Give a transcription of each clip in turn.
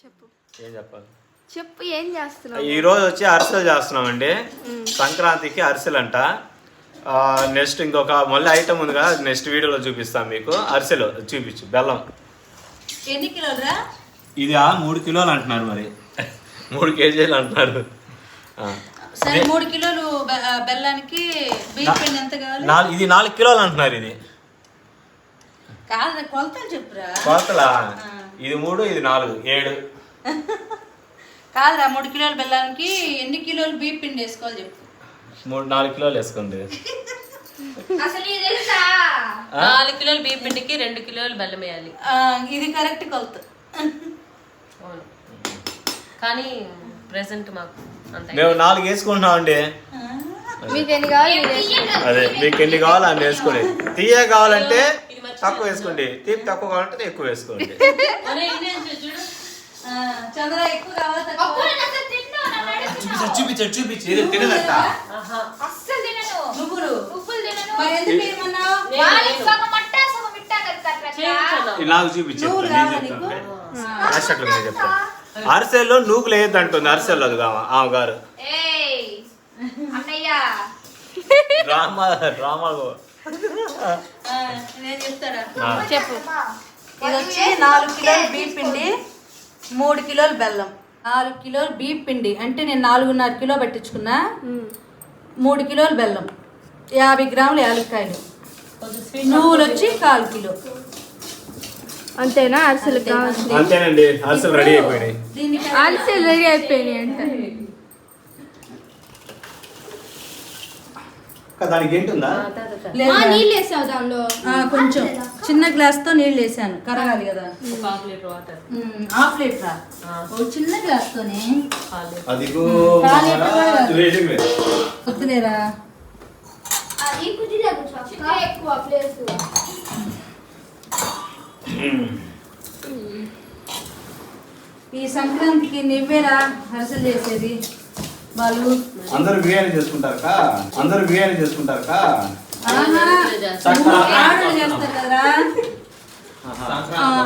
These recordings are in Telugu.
చెప్పు. ఏం చెప్పాలి? చెప్పు ఏం చేస్తున్నావు? ఈ రోజు వచ్చి అరిసెలు చేస్తున్నామండి. సంక్రాంతికి అరిసెలు అంట నెక్స్ట్ ఇంకొక మళ్ళీ ఐటమ్ ఉంది కదా నెక్స్ట్ వీడియోలో చూపిస్తాం మీకు. అరిసెలు చూపించు బెల్లం. ఎన్ని కిలోలు రా ఇది ఆ మూడు కిలోలు అంటున్నారు మరి. మూడు కేజీలు అంటున్నారు. ఆ. సరే మూడు కిలోలు బెల్లానికి బియ్యం పిండి ఎంత కావాలి? ఇది నాలుగు కిలోలు అంటున్నారు ఇది. కాదు కొలతలు చెప్పురా. కొలతలా? ఇది మూడు ఇది నాలుగు ఏడు. కాదురా మూడు కిలోల బెల్లానికి ఎన్ని కిలోలు బియ్యం పిండి వేసుకోవాలి చెప్పు. మూడు నాలుగు కిలోలు వేసుకోండి? నాలుగు కిలోలు బియ్యం పిండికి రెండు కిలోలు బెల్లం వేయాలి. ఇది కరెక్ట్ కొలత. అవును. కానీ ప్రెసెంట్ మాకు అంత మేము నాలుగు వేసుకుంటున్నామండి మీకు ఎన్ని కావాలి? మీరు వేసుకోండి. అదే మీకు ఎన్ని కావాలో అన్ని వేసుకోండి. తీయ కావాలంటే తక్కువ వేసుకోండి. తీపి తక్కువ కావాలంటే ఎక్కువ వేసుకోండి. చంద్ర ఎక్కువ చూపించి ఇది తినదట ఆహా. అస్సలు తినను. నువ్వులు ఉప్పులు తినను. మరి ఎందుకు ఏమన్నావు నేను- వాళ్ళకి నేను. సగం మట్టా సగం ఇట్టా కదా. కట్రా. చేయించాను. ఇది నాకు చూపించి నేను కావాలా చెప్తాను. అరిసెల్లో నూకులు వేయద్దు అంటుంది అరిసెల్లో అది కావ ఆమె గారు. Drama drama. చెప్పు. ఇది వచ్చి నాలుగు కిలోలు బియ్యం పిండి. మూడు కిలోలు బెల్లం నాలుగు కిలోలు బియ్యం పిండి. అంటే నేను నాలుగున్నర కిలో పట్టించుకున్నా. మూడు కిలోలు బెల్లం యాభై గ్రాములు యాలక్కాయలు. నువ్వులు వచ్చి కాలు కిలో. అంతేనా? అరిసెలు అంతేనండి. అరిసెలు రెడీ అయిపోయినాయి. దీనికి అరిసెలు రెడీ అయిపోయినాయి అంట. దానికి ఏంటుందా లేదా? ఆ, నీళ్ళు వేసావు దానిలో. ఆ, కొంచెం. చిన్న గ్లాస్తో నీళ్ళు వేసాను కరగాలి కదా. Half litre water. హాఫ్ లీటరా? ఓ చిన్న గ్లాస్తోనే? ప్లేస్. ఈ సంక్రాంతికి నువ్వేరా అరిసెలు చేసేది? వాళ్ళు అందరూ బిర్యానీ చేసుకుంటారకా అందరూ బిర్యానీ చేసుకుంటారకా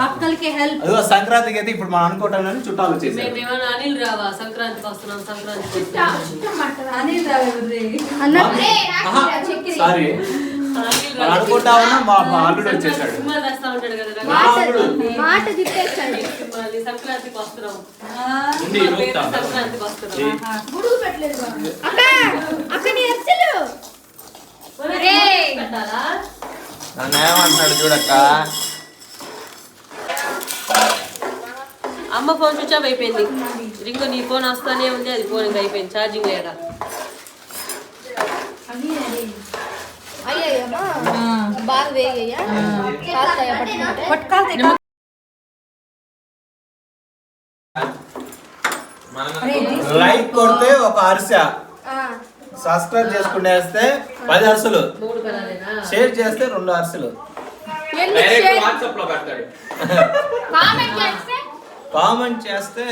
అక్కలకి హెల్ప్ అదిగో సంక్రాంతికి అయితే ఇప్పుడు మనం అనుకోవటం చుట్టాలు వచ్చేసారు. మేము ఏమైనా అనిల్ రావా? సంక్రాంతికి వస్తున్నాం అన్నట్టే సారీ. మా వచ్చేసాడు. మాట తిప్పేస్తాడు మళ్ళీ సంక్రాంతికి వస్తున్నాం. సంక్రాంతికి వస్తున్నాం. గుడుగు పెట్టలేదు అక్క అక్క నీ అరిసెలు ఒరే, రేయ్. పెట్టాలా నన్ను ఏమంటున్నాడు చూడక్క? అమ్మ ఫోన్ స్విచ్ ఆఫ్ అయిపోయింది. రింగు నీ ఫోన్ వస్తానే ఉంది అది ఫోన్ ఇంకా అయిపోయింది. ఛార్జింగ్ లేదా లైక్ కొడితే ఒక అరిసె. సబ్స్క్రైబ్ చేసుకునేస్తే పది అరిసెలు. షేర్ చేస్తే రెండు అరిసెలు. కామెంట్ చేస్తే? కామెంట్ చేస్తే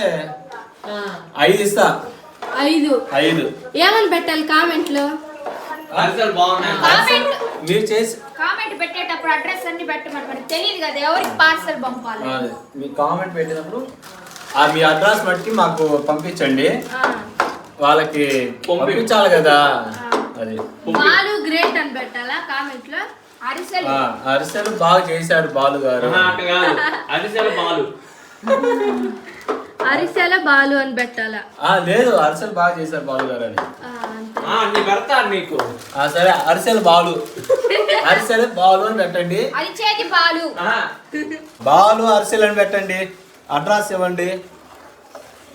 ఆ. ఐదు ఇస్తా. ఐదు. ఐదు. ఏమని పెట్టాలి కామెంట్. లో మీరు చేసి కామెంట్ పెట్టేటప్పుడు అడ్రస్ అన్ని పెట్టమని మనకి తెలియదు కదా ఎవరికి పార్సల్ పంపాలి? ఆ, మీ కామెంట్ పెట్టినప్పుడు ఆ మీ అడ్రస్ బట్టి మాకు పంపించండి. ఆ, వాళ్ళకి పంపించాలి కదా. అది. బాలు గ్రేట్ అని పెట్టాలా కామెంట్లో అరిసెలు. ఆ, అరిసెలు బాగా చేశారు బాలు గారు. అరిసెల పాలు అరిసెల బాలు అని పెట్టాలా? ఆ, లేదు అరిసెలు బాగా చేశారు బాలు గారు అని. ఆ, అంతే. ఆ, నీ పెడతాను నీకు. ఆ, సరే అరిసెలు బాలు. అరిసెలు బాలు అని పెట్టండి. అది చేతి బాలు. ఆ, బాలు అరిసెలు అని పెట్టండి. అడ్రస్ ఇవ్వండి.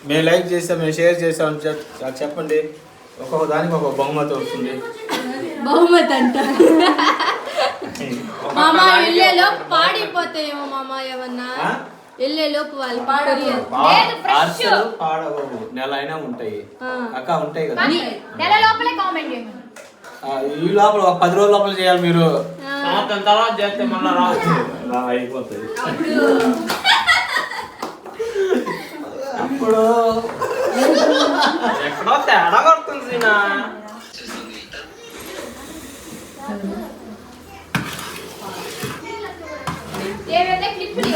మేము లైక్ చేసాం మేము షేర్ చేసాం చెప్పండి. ఒక్కొక్క దానికి ఒక్కొక్క బహుమతి వస్తుంది. బహుమతి అంట. మామ వెళ్ళేలోపు పాడిపోతాయేమో మామ ఏమన్నా? ఆ? వెళ్ళేలోపు వాళ్ళు పాడలేదు పాడవు. నెల అయినా ఉంటాయి. అక్క ఉంటాయి కదా? నెల లోపలే కామెంట్ చేయమని ఆ, ఈ లోపల ఒక పది రోజుల లోపల చేయాలి మీరు. సంవత్సరం తర్వాత చేస్తే మళ్ళా రావచ్చు. అలా అయిపోతుంది ఇప్పుడు ఎక్కడో తేడా కొడుతుంది సీనా.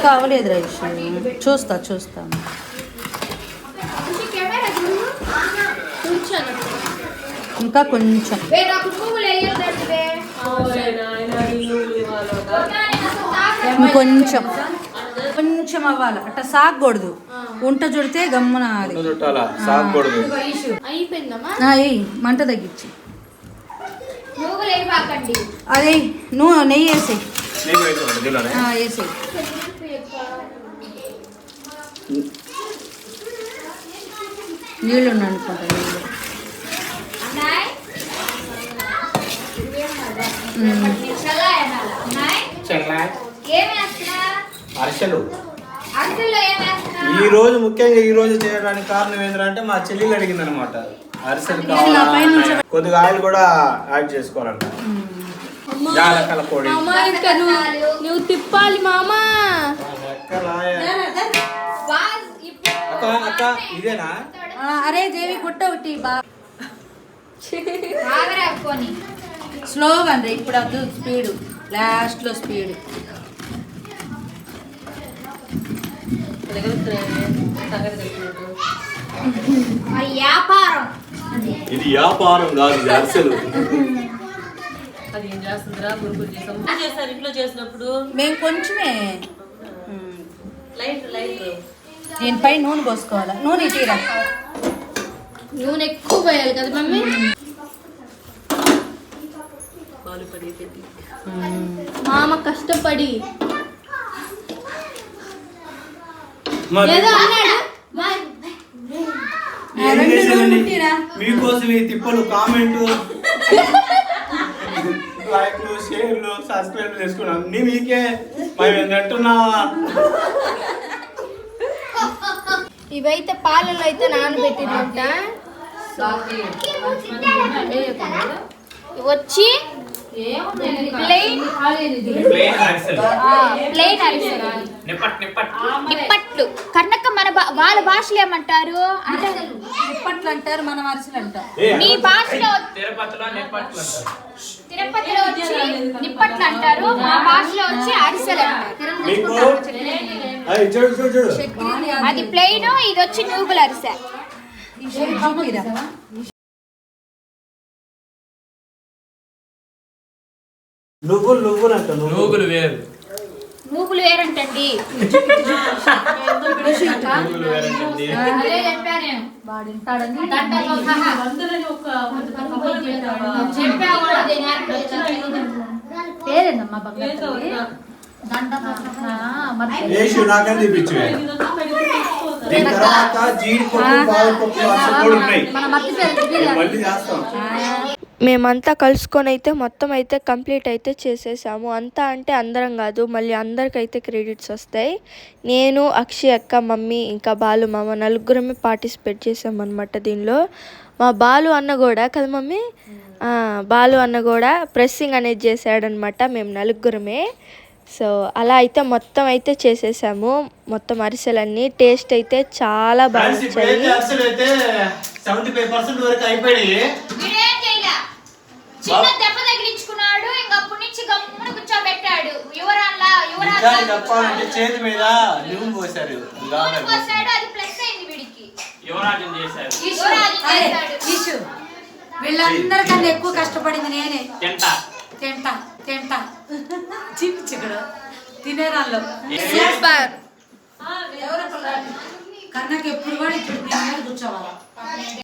కావలేదు రైషు చూస్తా చూస్తా. ఇంకా కొంచెం. ఇంకొంచెం కొంచెం అవ్వాలి. అట్ట సాగకూడదు. ఉంట చుడితే గమ్మున మంట తగ్గించి. అదే నువ్వు నెయ్యి ఆ, వేసేయి. నీళ్ళు ఉన్నాయి అనుకుంటా నీళ్ళు అరిసెలు. ఈ రోజు ముఖ్యంగా ఈ రోజు చేయడానికి కారణం ఏంటంటే మా చెల్లెలు అడిగింది అనమాట అరిసెలు కావాలా కొద్దిగా ఆయిల్ కూడా యాడ్ చేసుకోవాలంట. యాలకల పొడి. నువ్వు తిప్పాలి మామా. అక్క అక్క ఇదేనా? అరే దేవి గుట్ట ఒకటి బా. ఆగరా పోనీ. స్లోగా అండి ఇప్పుడు వద్దు స్పీడ్. లాస్ట్లో స్పీడ్ అది కలుపుతున్నాయి. సంగతి కలిపినట్టు. మరి వ్యాపారం అది ఇది వ్యాపారం కాదు ఇది అరిసెలు. అది ఏం చేస్తుందిరా? మురుకులు చేసాం చేస్తారు ఇంట్లో చేసినప్పుడు. మేము కొంచెమే. Light light. దీనిపై నూనె పోసుకోవాలా? నూనె తీరా? నూనె ఎక్కువ పోయాలి కదా మమ్మీ? మామ కష్టపడి మరి ఏదో అన్నాడు మా- ఏం రెండు చేశారండి? నూనె తీరా. మీకోసం ఈ తిప్పలు కామెంట్. లైక్లు షేర్లు సబ్స్క్రైబ్ చేసుకున్నాం అన్ని మీకే. మేము ఏంటంటున్నావా ఇవైతే పాలలో అయితే నానబెట్టినట్ట వచ్చి ప్లెయిన్ ప్లేన్ అరిసెలు. నిప్పట్లు కర్ణక మన భా- వాళ్ళ భాషలో ఏమంటారు అంటే ఇప్పట్లు అంటారు మనం అరిసెలు అంటాం మీ భాషలో తిరుపతిలో నిప్పట్లు అంటారు వచ్చి నిప్పట్లు అంటారు మా భాషలో వచ్చి అరిసెలు అంటారు అది ప్లెయిన్ ఇది వచ్చి నూగుల అరిసె. నువ్వులు నువ్వులు అంట నువ్వులు వేరు నూగులు వేరంటండి. అదే చెప్పా నేను సహా. చెప్పా కూడా నేర్పించాను. పేరేందమ్మా బంగారు? దీని తర్వాత అసలు కూడా ఉన్నాయి మన మత్తి పేరు మేము మళ్ళీ చేస్తాం మేమంతా కలుసుకొని అయితే మొత్తం అయితే కంప్లీట్ అయితే చేసేసాము. అంతా అంటే అందరం కాదు మళ్ళీ అందరికైతే క్రెడిట్స్ వస్తాయి. నేను అక్షయ్ అక్క మమ్మీ ఇంకా బాలు మామ నలుగురమే పార్టిసిపేట్ చేసామన్నమాట దీనిలో. మా బాలు అన్న కూడా కదా మమ్మీ? ఆ, బాలు అన్న కూడా ప్రెస్సింగ్ అనేది చేశాడనమాట మేము నలుగురమే. సో అలా అయితే మొత్తం అయితే చేసేసాము. మొత్తం అరిసెలన్నీ టేస్ట్ అయితే చాలా బాగా వచ్చాయి. సెవెంటీ ఫైవ్ పర్సెంట్ వరకు చేయలే చిన్న దెబ్బ తగిలించుకున్నాడు. ఇంక అప్పటి నుంచి గమ్మున కూర్చోబెట్టాడు. యువరాన్లా యువరాజ్ నిజాన్ని చెప్పాలంటే చేతి మీద నిలువు పోసారు నూనె పోసాడు అది ప్లస్ అయింది వీడికి. యువరాజం చేశారు. యువరాజు అరే, చేశాడు. ఈషు వీళ్ళందరికన్నా ఎక్కువ కష్టపడింది నేనే. తింటా. తింటా తింటా. చూపించగడు తినేరాళ్ళు సూపర్. కన్నకి ఎప్పుడు కూడా ఇప్పుడు కూర్చోవాలి?